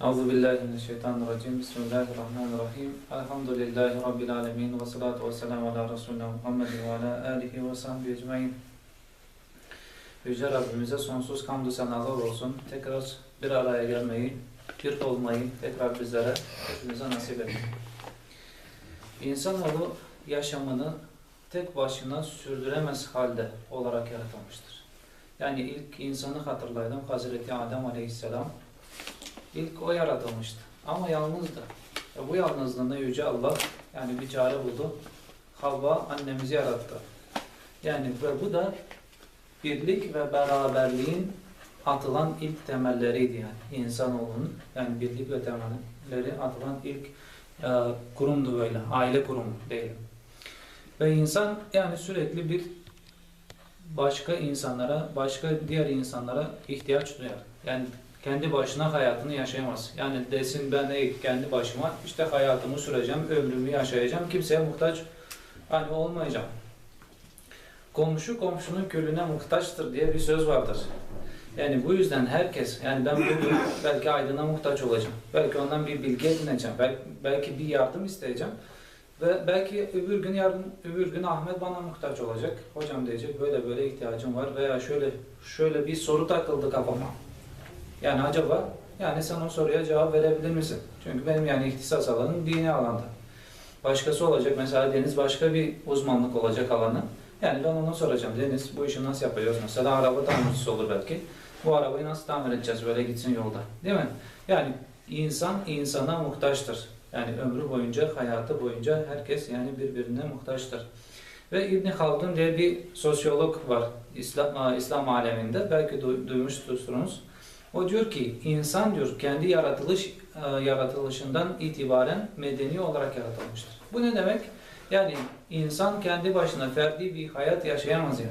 Euzu billahi mineşşeytanirracim. Bismillahirrahmanirrahim. Elhamdülillahi rabbil alamin ve salatu vesselamü ala resulina Muhammed ve ala alihi ve sahbihi ecmaîn. Yüce Rabbimize sonsuz hamdü senalar olsun. Tekrar bir araya gelmeyi, bir olmayı tekrar bizlere, hepimize nasip etti. İnsanoğlu yaşamını tek başına sürdüremez halde olarak yaratılmıştır. Yani ilk insanı hatırlayalım. Hazreti Adem Aleyhisselam İlk o yaratılmıştı. Ama yalnızdı. Ve bu yalnızlığında Yüce Allah yani bir çare buldu. Havva annemizi yarattı. Yani ve bu da birlik ve beraberliğin atılan ilk temelleriydi yani insanoğlunun yani birlik ve temelleri atılan ilk e, kurumdu böyle aile kurumu değil. Ve insan yani sürekli bir başka insanlara, başka diğer insanlara ihtiyaç duyar. Yani kendi başına hayatını yaşayamaz. Yani desin ben de kendi başıma işte hayatımı süreceğim, ömrümü yaşayacağım, kimseye muhtaç hani olmayacağım. Komşu komşunun külüne muhtaçtır diye bir söz vardır. Yani bu yüzden herkes, yani ben bugün belki Aydın'a muhtaç olacağım. Belki ondan bir bilgi edineceğim. Belki, belki bir yardım isteyeceğim. Ve belki öbür gün yardım, öbür gün Ahmet bana muhtaç olacak. Hocam diyecek böyle böyle ihtiyacım var veya şöyle şöyle bir soru takıldı kafama. Yani acaba yani sen o soruya cevap verebilir misin? Çünkü benim yani ihtisas alanım dini alanda. Başkası olacak mesela Deniz başka bir uzmanlık olacak alanı. Yani ben ona soracağım Deniz bu işi nasıl yapacağız? Mesela araba tamircisi olur belki. Bu arabayı nasıl tamir edeceğiz böyle gitsin yolda. Değil mi? Yani insan insana muhtaçtır. Yani ömrü boyunca, hayatı boyunca herkes yani birbirine muhtaçtır. Ve İbn Haldun diye bir sosyolog var İslam, İslam aleminde. Belki duymuşsunuz. O diyor ki insan diyor kendi yaratılış e, yaratılışından itibaren medeni olarak yaratılmıştır. Bu ne demek? Yani insan kendi başına ferdi bir hayat yaşayamaz yani.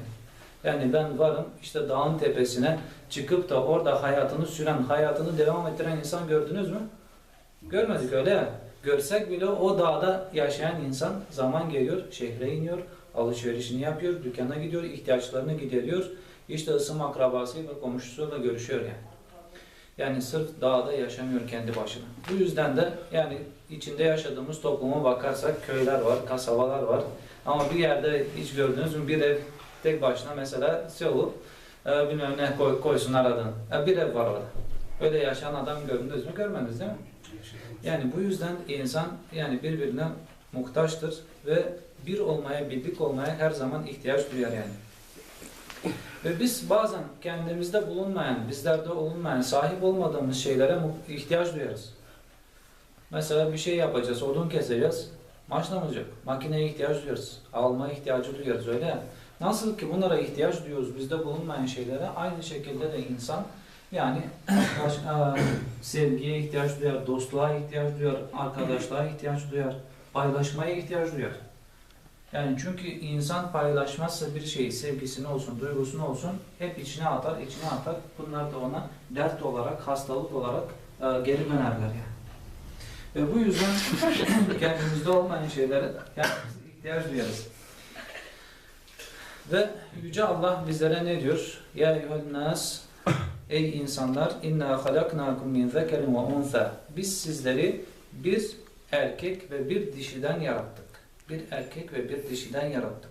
Yani ben varım işte dağın tepesine çıkıp da orada hayatını süren, hayatını devam ettiren insan gördünüz mü? Görmedik öyle ya. Görsek bile o dağda yaşayan insan zaman geliyor, şehre iniyor, alışverişini yapıyor, dükkana gidiyor, ihtiyaçlarını gideriyor. İşte ısım akrabası ve komşusuyla görüşüyor yani. Yani sırf dağda yaşamıyor kendi başına. Bu yüzden de yani içinde yaşadığımız topluma bakarsak köyler var, kasabalar var. Ama bir yerde hiç gördünüz mü bir ev tek başına mesela şey olup e, bilmem ne koy, koysunlar adını. E, bir ev var orada. Öyle yaşayan adam gördünüz mü? Görmediniz değil mi? Yani bu yüzden insan yani birbirine muhtaçtır ve bir olmaya, birlik olmaya her zaman ihtiyaç duyar yani. Ve biz bazen kendimizde bulunmayan, bizlerde olunmayan, sahip olmadığımız şeylere ihtiyaç duyarız. Mesela bir şey yapacağız, odun keseceğiz. Maşinamız yok. Makineye ihtiyaç duyarız. Almaya ihtiyacı duyarız öyle ya. Nasıl ki bunlara ihtiyaç duyuyoruz bizde bulunmayan şeylere aynı şekilde de insan yani sevgiye ihtiyaç duyar, dostluğa ihtiyaç duyar, arkadaşlığa ihtiyaç duyar, paylaşmaya ihtiyaç duyar. Yani çünkü insan paylaşmazsa bir şeyi, sevgisini olsun, duygusunu olsun hep içine atar, içine atar. Bunlar da ona dert olarak, hastalık olarak e, geri dönerler yani. Ve bu yüzden kendimizde olmayan şeylere yani ihtiyaç duyarız. Ve Yüce Allah bizlere ne diyor? Ya eyyühennâs Ey insanlar inna halaknakum min zekerin ve unsa Biz sizleri bir erkek ve bir dişiden yarattık. Bir erkek ve bir dişiden yarattık.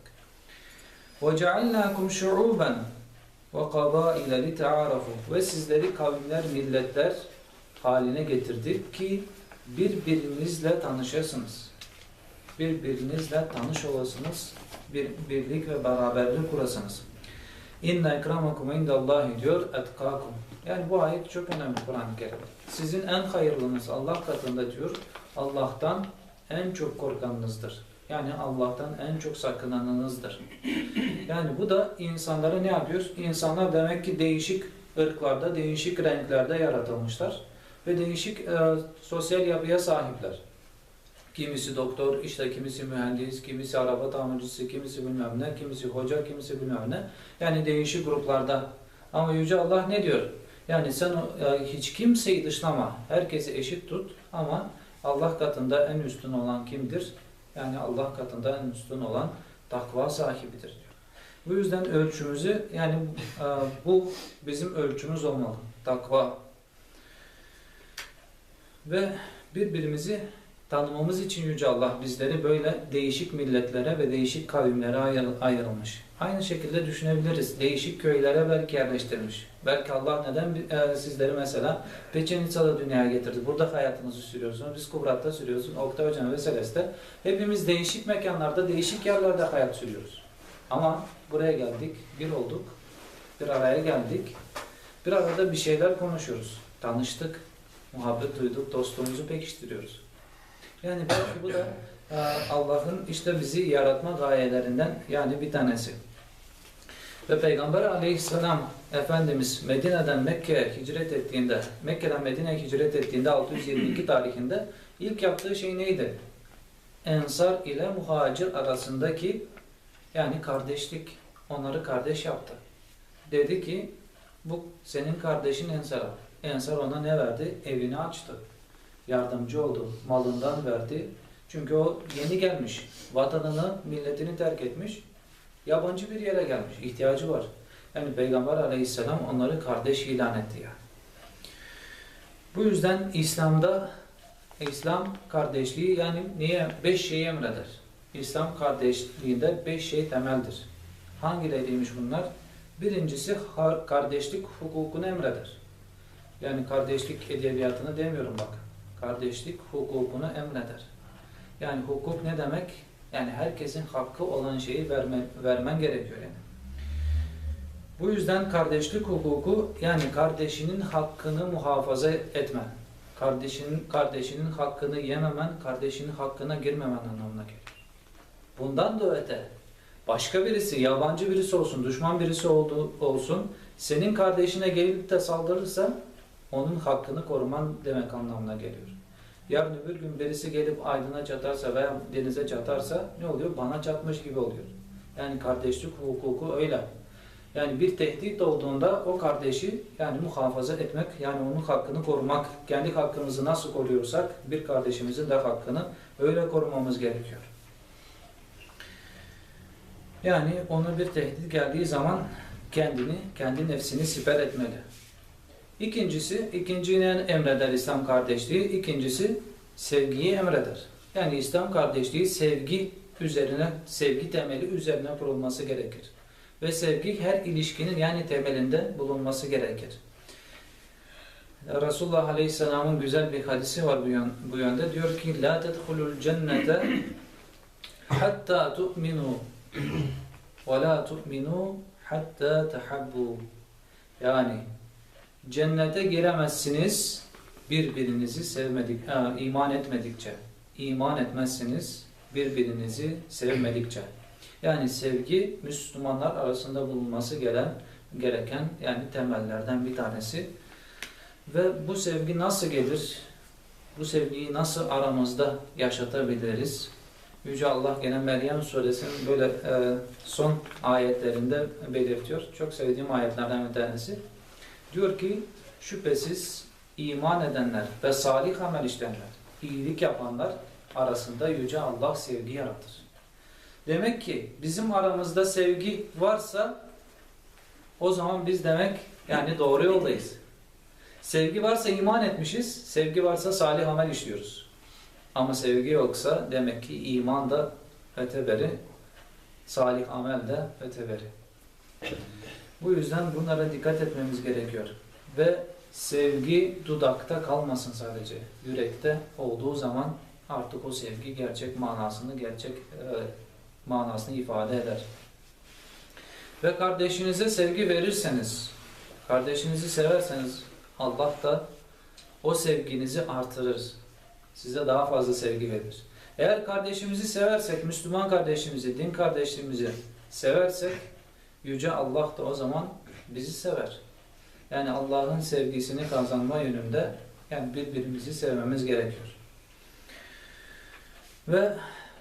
وَجَعَلْنَاكُمْ شُعُوبًا وَقَبَائِلَ لِتَعَارَفُوا Ve sizleri kavimler, milletler haline getirdik ki birbirinizle tanışasınız. Birbirinizle tanış olasınız. Bir birlik ve beraberlik kurasınız. İnne ekramakum indallahi diyor etkakum. Yani bu ayet çok önemli Kur'an-ı Kerim. Sizin en hayırlınız Allah katında diyor Allah'tan en çok korkanınızdır. Yani Allah'tan en çok sakınanınızdır. Yani bu da insanlara ne yapıyor? İnsanlar demek ki değişik ırklarda, değişik renklerde yaratılmışlar. Ve değişik e, sosyal yapıya sahipler. Kimisi doktor, işte kimisi mühendis, kimisi araba tamircisi, kimisi bilmem ne, kimisi hoca, kimisi bilmem ne. Yani değişik gruplarda. Ama Yüce Allah ne diyor? Yani sen e, hiç kimseyi dışlama, herkesi eşit tut ama Allah katında en üstün olan kimdir? Yani Allah katında en üstün olan takva sahibidir diyor. Bu yüzden ölçümüzü yani e, bu bizim ölçümüz olmalı. Takva. Ve birbirimizi tanımamız için Yüce Allah bizleri böyle değişik milletlere ve değişik kavimlere ayır- ayrılmış. Aynı şekilde düşünebiliriz. Değişik köylere belki yerleştirmiş. Belki Allah neden e, sizleri mesela Peçenica'da dünyaya getirdi. Burada hayatınızı sürüyorsunuz. Biz Kubrat'ta sürüyorsun. Oktay Hocam ve Celeste. Hepimiz değişik mekanlarda, değişik yerlerde hayat sürüyoruz. Ama buraya geldik, bir olduk, bir araya geldik. Bir arada bir şeyler konuşuyoruz. Tanıştık, muhabbet duyduk, dostluğumuzu pekiştiriyoruz. Yani belki bu da e, Allah'ın işte bizi yaratma gayelerinden yani bir tanesi. Ve Peygamber aleyhisselam Efendimiz Medine'den Mekke'ye hicret ettiğinde, Mekke'den Medine'ye hicret ettiğinde 622 tarihinde ilk yaptığı şey neydi? Ensar ile muhacir arasındaki yani kardeşlik, onları kardeş yaptı. Dedi ki bu senin kardeşin Ensar'a. Ensar ona ne verdi? Evini açtı. Yardımcı oldu. Malından verdi. Çünkü o yeni gelmiş. Vatanını, milletini terk etmiş. Yabancı bir yere gelmiş. ihtiyacı var. Yani Peygamber aleyhisselam onları kardeş ilan etti yani. Bu yüzden İslam'da İslam kardeşliği yani niye? Beş şeyi emreder. İslam kardeşliğinde beş şey temeldir. Hangileriymiş bunlar? Birincisi kardeşlik hukukunu emreder. Yani kardeşlik edebiyatını demiyorum bak. Kardeşlik hukukunu emreder. Yani hukuk ne demek? Yani herkesin hakkı olan şeyi verme, vermen gerekiyor yani. Bu yüzden kardeşlik hukuku yani kardeşinin hakkını muhafaza etmen. Kardeşinin kardeşinin hakkını yememen, kardeşinin hakkına girmemen anlamına gelir. Bundan da öte başka birisi, yabancı birisi olsun, düşman birisi oldu, olsun, senin kardeşine gelip de saldırırsa onun hakkını koruman demek anlamına geliyor. Yarın öbür gün birisi gelip aydına çatarsa veya denize çatarsa ne oluyor? Bana çatmış gibi oluyor. Yani kardeşlik hukuku öyle. Yani bir tehdit olduğunda o kardeşi yani muhafaza etmek, yani onun hakkını korumak, kendi hakkımızı nasıl koruyorsak bir kardeşimizin de hakkını öyle korumamız gerekiyor. Yani ona bir tehdit geldiği zaman kendini, kendi nefsini siper etmeli. İkincisi, ikinciyi emreder İslam kardeşliği. İkincisi sevgiyi emreder. Yani İslam kardeşliği sevgi üzerine, sevgi temeli üzerine kurulması gerekir. Ve sevgi her ilişkinin yani temelinde bulunması gerekir. Resulullah Aleyhisselam'ın güzel bir hadisi var bu yönde. Diyor ki, La tedhulul cennete hatta tu'minu ve la tu'minu hatta tehabbu. Yani cennete giremezsiniz birbirinizi sevmedik, ha, iman etmedikçe. İman etmezsiniz birbirinizi sevmedikçe. Yani sevgi Müslümanlar arasında bulunması gelen, gereken yani temellerden bir tanesi. Ve bu sevgi nasıl gelir? Bu sevgiyi nasıl aramızda yaşatabiliriz? Yüce Allah gene Meryem suresinin böyle e, son ayetlerinde belirtiyor. Çok sevdiğim ayetlerden bir tanesi. Diyor ki şüphesiz iman edenler ve salih amel işleyenler, iyilik yapanlar arasında Yüce Allah sevgi yaratır. Demek ki bizim aramızda sevgi varsa o zaman biz demek yani doğru yoldayız. Sevgi varsa iman etmişiz, sevgi varsa salih amel işliyoruz. Ama sevgi yoksa demek ki iman da öteberi, salih amel de öteberi. Bu yüzden bunlara dikkat etmemiz gerekiyor. Ve sevgi dudakta kalmasın sadece. Yürekte olduğu zaman artık o sevgi gerçek manasını, gerçek e, manasını ifade eder. Ve kardeşinize sevgi verirseniz, kardeşinizi severseniz Allah da o sevginizi artırır. Size daha fazla sevgi verir. Eğer kardeşimizi seversek, Müslüman kardeşimizi, din kardeşimizi seversek, Yüce Allah da o zaman bizi sever. Yani Allah'ın sevgisini kazanma yönünde yani birbirimizi sevmemiz gerekiyor. Ve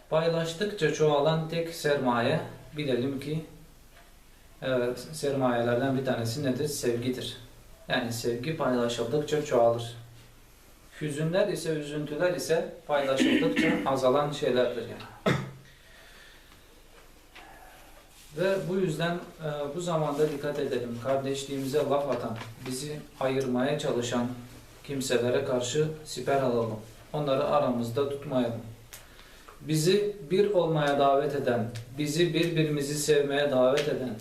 paylaştıkça çoğalan tek sermaye bilelim ki evet, sermayelerden bir tanesi nedir? Sevgidir. Yani sevgi paylaşıldıkça çoğalır. Hüzünler ise, üzüntüler ise paylaşıldıkça azalan şeylerdir yani. Ve bu yüzden e, bu zamanda dikkat edelim. Kardeşliğimize laf atan, bizi ayırmaya çalışan kimselere karşı siper alalım. Onları aramızda tutmayalım. Bizi bir olmaya davet eden, bizi birbirimizi sevmeye davet eden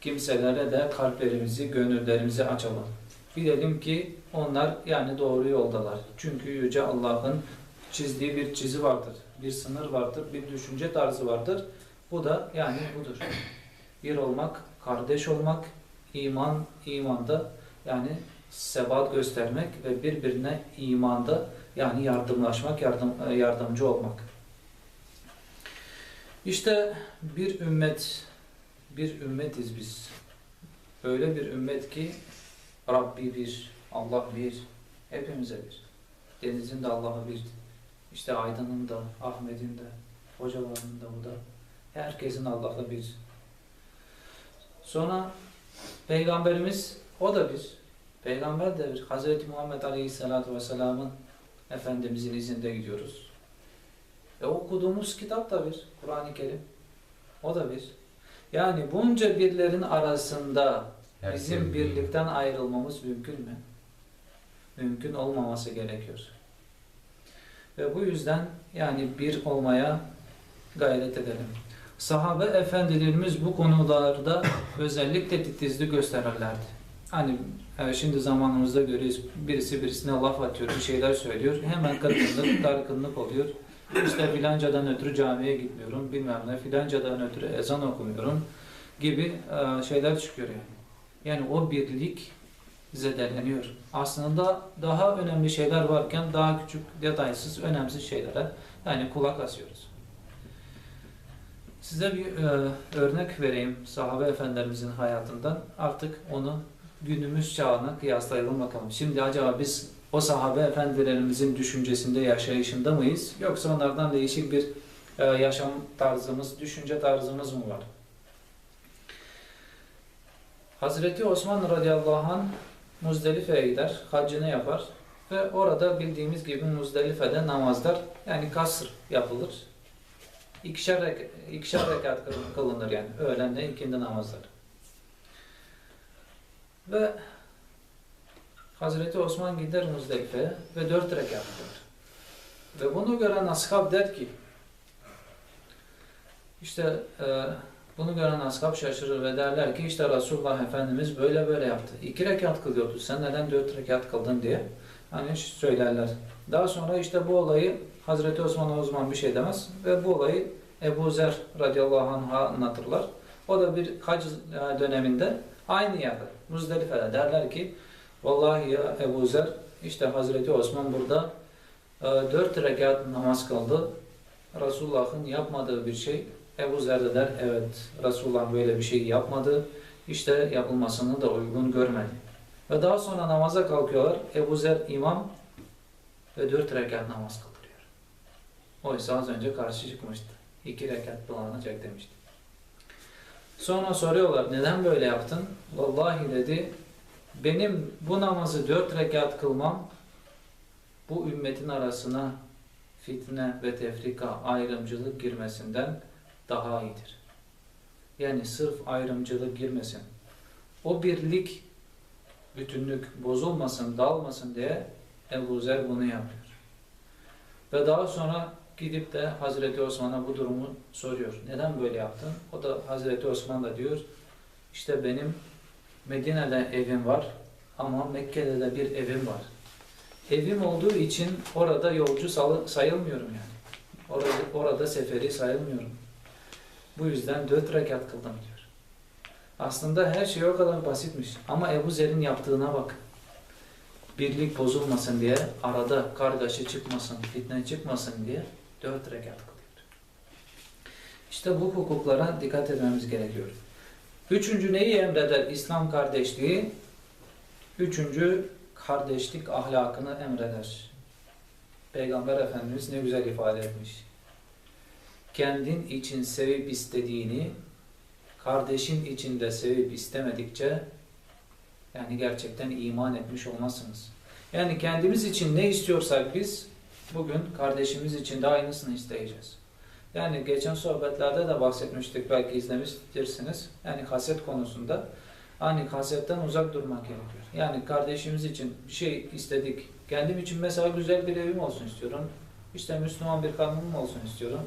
kimselere de kalplerimizi, gönüllerimizi açalım. Bilelim ki onlar yani doğru yoldalar. Çünkü Yüce Allah'ın çizdiği bir çizi vardır. Bir sınır vardır, bir düşünce tarzı vardır. Bu da yani budur. Bir olmak, kardeş olmak, iman, imanda yani sebat göstermek ve birbirine imanda yani yardımlaşmak, yardım, yardımcı olmak. İşte bir ümmet, bir ümmetiz biz. Öyle bir ümmet ki Rabbi bir, Allah bir, hepimize bir. Deniz'in de Allah'ı bir. İşte Aydın'ın da, Ahmet'in de, hocalarının da bu da. Herkesin Allah'la bir. Sonra Peygamberimiz o da bir. Peygamber de bir. Hazreti Muhammed Aleyhisselatü Vesselam'ın Efendimizin izinde gidiyoruz. E okuduğumuz kitap da bir. Kur'an-ı Kerim. O da bir. Yani bunca birlerin arasında bizim Herkes birlikten ayrılmamız mümkün mü? Mümkün olmaması gerekiyor. Ve bu yüzden yani bir olmaya gayret edelim. Sahabe efendilerimiz bu konularda özellikle titizlik gösterirlerdi. Hani e, şimdi zamanımızda görüyoruz birisi birisine laf atıyor, bir şeyler söylüyor. Hemen kırgınlık, dargınlık oluyor. İşte filancadan ötürü camiye gitmiyorum, bilmem ne, filancadan ötürü ezan okumuyorum gibi e, şeyler çıkıyor yani. Yani o birlik zedeleniyor. Aslında daha önemli şeyler varken daha küçük, detaysız, önemsiz şeylere yani kulak asıyoruz. Size bir e, örnek vereyim sahabe efendilerimizin hayatından. Artık onu günümüz çağına kıyaslayalım bakalım. Şimdi acaba biz o sahabe efendilerimizin düşüncesinde, yaşayışında mıyız? Yoksa onlardan değişik bir e, yaşam tarzımız, düşünce tarzımız mı var? Hazreti Osman radıyallahu anh Muzdelife'ye gider, haccını yapar ve orada bildiğimiz gibi Muzdelife'de namazlar yani kasr yapılır. İkişer, rek ikişer rekat kıl- kılınır yani öğlenle ikindi namazları. Ve Hazreti Osman gider Muzdelife'ye ve dört rekat kılar. Ve bunu gören ashab der ki işte e, bunu gören ashab şaşırır ve derler ki işte Resulullah Efendimiz böyle böyle yaptı. İki rekat kılıyordu. Sen neden dört rekat kıldın diye. Hani söylerler. Daha sonra işte bu olayı Hazreti Osman o zaman bir şey demez ve bu olayı Ebu Zer radıyallahu anh'a anlatırlar. O da bir hac e, döneminde aynı yerde Muzdelife'de derler ki Vallahi ya Ebu Zer işte Hazreti Osman burada e, dört rekat namaz kıldı. Resulullah'ın yapmadığı bir şey Ebu Zer de der evet Resulullah böyle bir şey yapmadı. İşte yapılmasını da uygun görmedi. Ve daha sonra namaza kalkıyorlar. Ebu Zer imam ve dört rekat namaz kıldırıyor. Oysa az önce karşı çıkmıştı. İki rekat dolanacak demişti. Sonra soruyorlar neden böyle yaptın? Vallahi dedi benim bu namazı dört rekat kılmam bu ümmetin arasına fitne ve tefrika, ayrımcılık girmesinden daha iyidir. Yani sırf ayrımcılık girmesin. O birlik, bütünlük bozulmasın, dağılmasın diye Ebu Zer bunu yapıyor. Ve daha sonra gidip de Hazreti Osman'a bu durumu soruyor. Neden böyle yaptın? O da Hazreti Osman da diyor, işte benim Medine'de evim var ama Mekke'de de bir evim var. Evim olduğu için orada yolcu sayılmıyorum yani. Orada, orada seferi sayılmıyorum. Bu yüzden dört rekat kıldım diyor. Aslında her şey o kadar basitmiş. Ama Ebu Zer'in yaptığına bak. Birlik bozulmasın diye, arada kargaşa çıkmasın, fitne çıkmasın diye dört rekat kılıyor. İşte bu hukuklara dikkat etmemiz gerekiyor. Üçüncü neyi emreder İslam kardeşliği? Üçüncü kardeşlik ahlakını emreder. Peygamber Efendimiz ne güzel ifade etmiş. Kendin için sevip istediğini kardeşin için de sevip istemedikçe yani gerçekten iman etmiş olmazsınız. Yani kendimiz için ne istiyorsak biz bugün kardeşimiz için de aynısını isteyeceğiz. Yani geçen sohbetlerde de bahsetmiştik belki izlemiştirsiniz. Yani haset konusunda hani hasetten uzak durmak gerekiyor. Yani kardeşimiz için bir şey istedik, Kendim için mesela güzel bir evim olsun istiyorum. İşte Müslüman bir kadınım olsun istiyorum.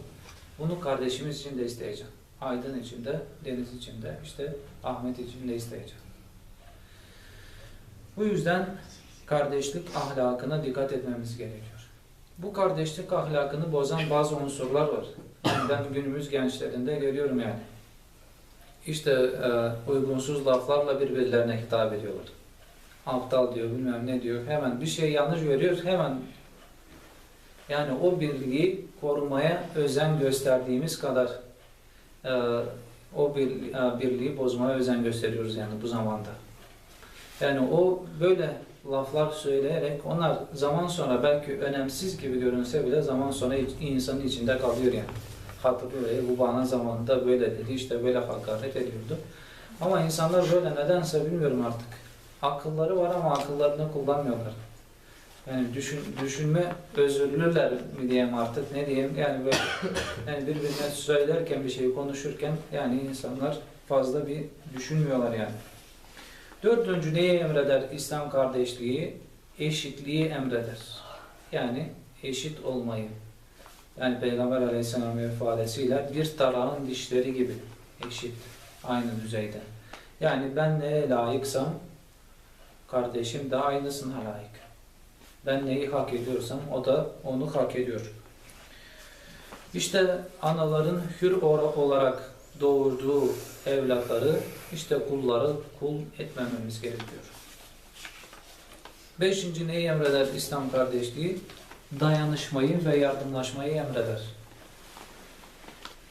Bunu kardeşimiz için de isteyeceğim. Aydın için de, Deniz için de, işte Ahmet için de isteyeceğim. Bu yüzden kardeşlik ahlakına dikkat etmemiz gerekiyor. Bu kardeşlik ahlakını bozan bazı unsurlar var. Ben günümüz gençlerinde görüyorum yani. İşte e, uygunsuz laflarla birbirlerine hitap ediyorlar. Aptal diyor, bilmem ne diyor. Hemen bir şey yanlış görüyor, hemen yani o birliği korumaya özen gösterdiğimiz kadar e, o bir, e, birliği bozmaya özen gösteriyoruz yani bu zamanda. Yani o böyle laflar söyleyerek onlar zaman sonra belki önemsiz gibi görünse bile zaman sonra insanın içinde kalıyor yani. Hatırlıyor "E, bu bana zamanında böyle dedi işte böyle hakaret ediyordu. Ama insanlar böyle nedense bilmiyorum artık. Akılları var ama akıllarını kullanmıyorlar. Yani düşün, düşünme özürlüler mi diyeyim artık ne diyeyim yani böyle yani birbirine söylerken bir şeyi konuşurken yani insanlar fazla bir düşünmüyorlar yani. Dördüncü neyi emreder İslam kardeşliği? Eşitliği emreder. Yani eşit olmayı. Yani Peygamber Aleyhisselam'ın ifadesiyle bir tarağın dişleri gibi eşit, aynı düzeyde. Yani ben neye layıksam kardeşim de aynısına layık. Ben neyi hak ediyorsam o da onu hak ediyor. İşte anaların hür olarak doğurduğu evlatları işte kulları kul etmememiz gerekiyor. Beşinci neyi emreder İslam kardeşliği? Dayanışmayı ve yardımlaşmayı emreder.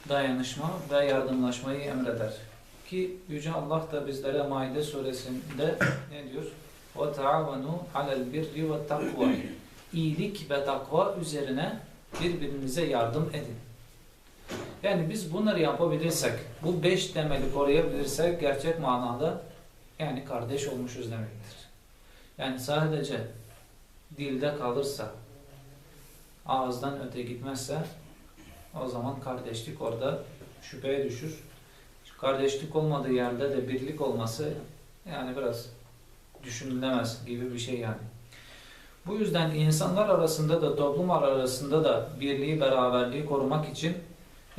Dayanışma ve yardımlaşmayı emreder. Ki Yüce Allah da bizlere Maide suresinde ne diyor? وَتَعَوَنُوا عَلَى الْبِرِّ وَالتَّقْوَى İyilik ve takva üzerine birbirinize yardım edin. Yani biz bunları yapabilirsek, bu beş temeli koruyabilirsek gerçek manada yani kardeş olmuşuz demektir. Yani sadece dilde kalırsa, ağızdan öte gitmezse o zaman kardeşlik orada şüpheye düşür. Kardeşlik olmadığı yerde de birlik olması yani biraz düşünülemez gibi bir şey yani. Bu yüzden insanlar arasında da toplum arasında da birliği, beraberliği korumak için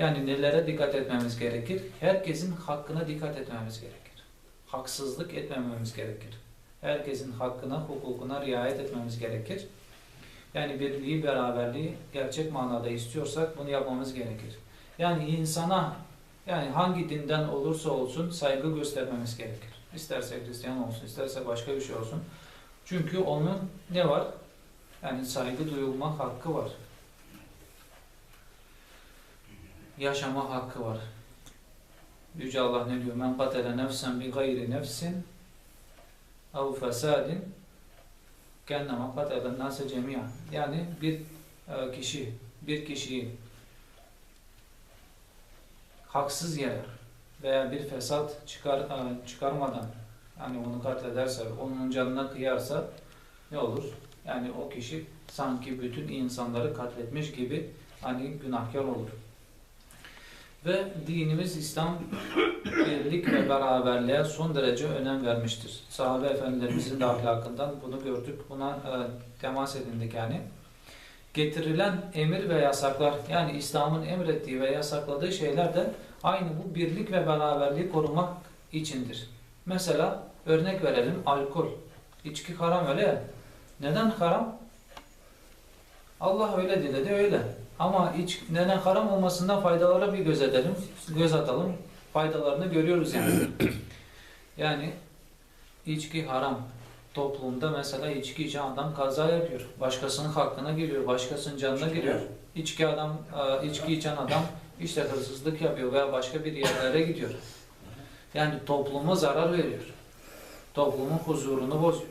yani nelere dikkat etmemiz gerekir? Herkesin hakkına dikkat etmemiz gerekir. Haksızlık etmememiz gerekir. Herkesin hakkına, hukukuna riayet etmemiz gerekir. Yani birliği, beraberliği gerçek manada istiyorsak bunu yapmamız gerekir. Yani insana yani hangi dinden olursa olsun saygı göstermemiz gerekir. İsterse Hristiyan olsun, isterse başka bir şey olsun. Çünkü onun ne var? Yani saygı duyulma hakkı var. Yaşama hakkı var. Yüce Allah ne diyor? Men katele nefsen bi gayri nefsin ev fesadin kennema katelen nase cemiyan. Yani bir e, kişi, bir kişiyi haksız yere veya bir fesat çıkar, e, çıkarmadan yani onu katlederse, onun canına kıyarsa ne olur? Yani o kişi sanki bütün insanları katletmiş gibi hani günahkar olur. Ve dinimiz İslam birlik ve beraberliğe son derece önem vermiştir. Sahabe efendilerimizin de ahlakından bunu gördük. Buna e, temas edindik yani. Getirilen emir ve yasaklar yani İslam'ın emrettiği ve yasakladığı şeyler de aynı bu birlik ve beraberliği korumak içindir. Mesela örnek verelim alkol. İçki haram öyle ya. Neden haram? Allah öyle diledi öyle. Ama iç, neden haram olmasından faydalara bir göz edelim, göz atalım. Faydalarını görüyoruz yani. yani içki haram. Toplumda mesela içki içen adam kaza yapıyor. Başkasının hakkına giriyor, başkasının canına giriyor. İçki adam, e, içki içen adam işte hırsızlık yapıyor veya başka bir yerlere gidiyor. Yani topluma zarar veriyor. Toplumun huzurunu bozuyor.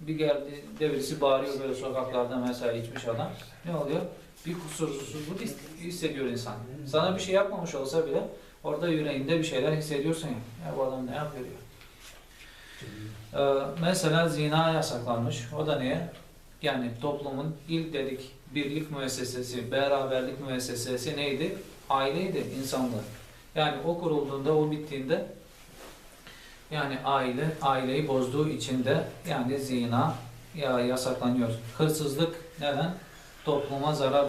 Bir geldi de birisi bağırıyor böyle sokaklarda mesela içmiş adam. Ne oluyor? Bir kusursuzluk hissediyor insan. Sana bir şey yapmamış olsa bile orada yüreğinde bir şeyler hissediyorsun ya. Bu adam ne yapıyor ya? Ee, mesela zina yasaklanmış. O da niye? Yani toplumun ilk dedik birlik müessesesi, beraberlik müessesesi neydi? Aileydi, insanlığı. Yani o kurulduğunda, o bittiğinde yani aile, aileyi bozduğu için de yani zina ya yasaklanıyor. Hırsızlık neden? Topluma zarar